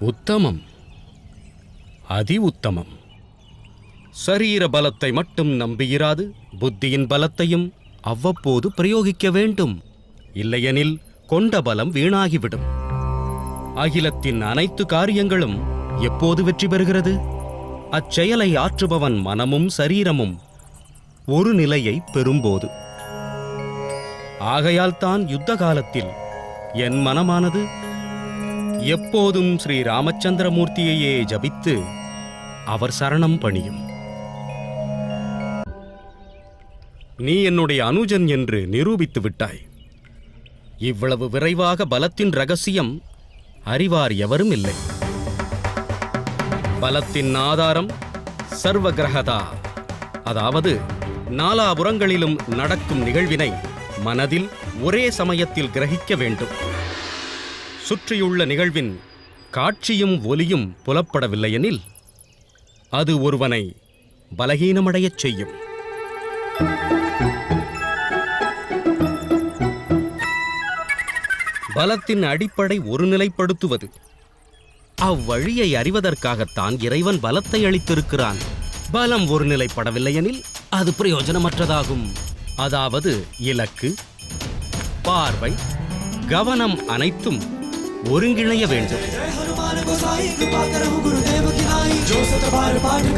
உத்தமம். அதி உத்தமம் சரீர பலத்தை மட்டும் நம்பியிராது புத்தியின் பலத்தையும் அவ்வப்போது பிரயோகிக்க வேண்டும். இல்லையெனில் கொண்ட பலம் வீணாகிவிடும். அகிலத்தின் அனைத்து காரியங்களும் எப்போது வெற்றி பெறுகிறது? அச்செயலை ஆற்றுபவன் மனமும் சரீரமும் ஒரு நிலையை பெறும்போது. ஆகையால் தான் யுத்த காலத்தில் என் மனமானது எப்போதும் ஸ்ரீ ராமச்சந்திரமூர்த்தியையே ஜபித்து அவர் சரணம் பணியும். நீ என்னுடைய அனுஜன் என்று நிரூபித்து விட்டாய். இவ்வளவு விரைவாக பலத்தின் ரகசியம் அறிவார் எவரும் இல்லை. பலத்தின் ஆதாரம் சர்வ கிரகதா அதாவது நாலாபுறங்களிலும் நடக்கும் நிகழ்வினை மனதில் ஒரே சமயத்தில் கிரகிக்க வேண்டும். சுற்றியுள்ள நிகழ்வின் காட்சியும் ஒலியும் புலப்படவில்லையெனில் அது ஒருவனை பலகீனமடையச் செய்யும். பலத்தின் அடிப்படை ஒருநிலைப்படுத்துவது அவ்வழியை அறிவதற்காகத்தான் இறைவன் பலத்தை அளித்திருக்கிறான். பலம் ஒருநிலைப்படவில்லையெனில் அது பிரயோஜனமற்றதாகும். அதாவது இலக்கு பார்வை கவனம் அனைத்தும் ஒருங்கிணைய வேண்டும். பாட்டு